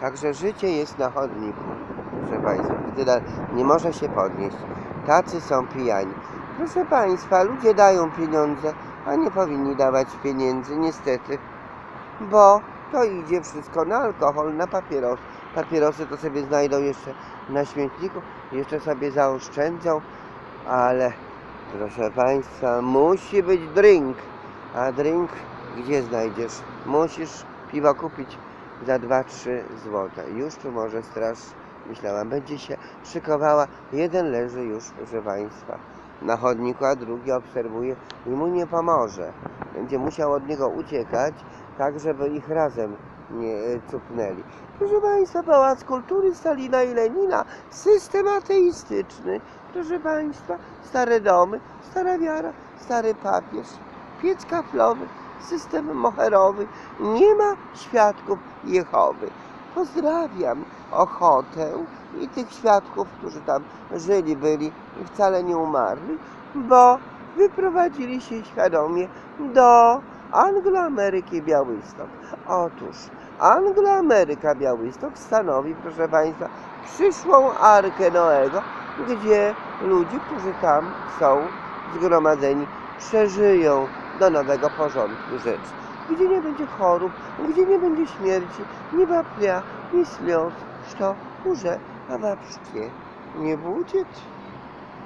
Także życie jest na chodniku, proszę Państwa. Tyle nie może się podnieść. Tacy są pijani. Proszę Państwa, ludzie dają pieniądze, a nie powinni dawać pieniędzy, niestety. Bo to idzie wszystko na alkohol, na papieros. Papierosy to sobie znajdą jeszcze na śmietniku, jeszcze sobie zaoszczędzą, ale proszę Państwa, musi być drink. A drink gdzie znajdziesz? Musisz piwo kupić za 2-3 złote. Już tu może straż, myślałam, będzie się szykowała. Jeden leży już, proszę Państwa, na chodniku, a drugi obserwuje i mu nie pomoże. Będzie musiał od niego uciekać, tak żeby ich razem nie e, cupnęli. Proszę Państwa, Pałac Kultury Stalina i Lenina, system ateistyczny. Proszę Państwa, stare domy, stara wiara, stary papież, piec kaflowy, system moherowy, nie ma świadków Jehowy. Pozdrawiam Ochotę i tych świadków, którzy tam żyli, byli i wcale nie umarli, bo wyprowadzili się świadomie do Angloameryki Białystok. Otóż Angloameryka Białystok stanowi, proszę Państwa, przyszłą Arkę Noego, gdzie ludzie, którzy tam są zgromadzeni, przeżyją do nowego porządku rzeczy. Gdzie nie będzie chorób, gdzie nie będzie śmierci, ni wapnia, ni слез, что уже вообще не будет.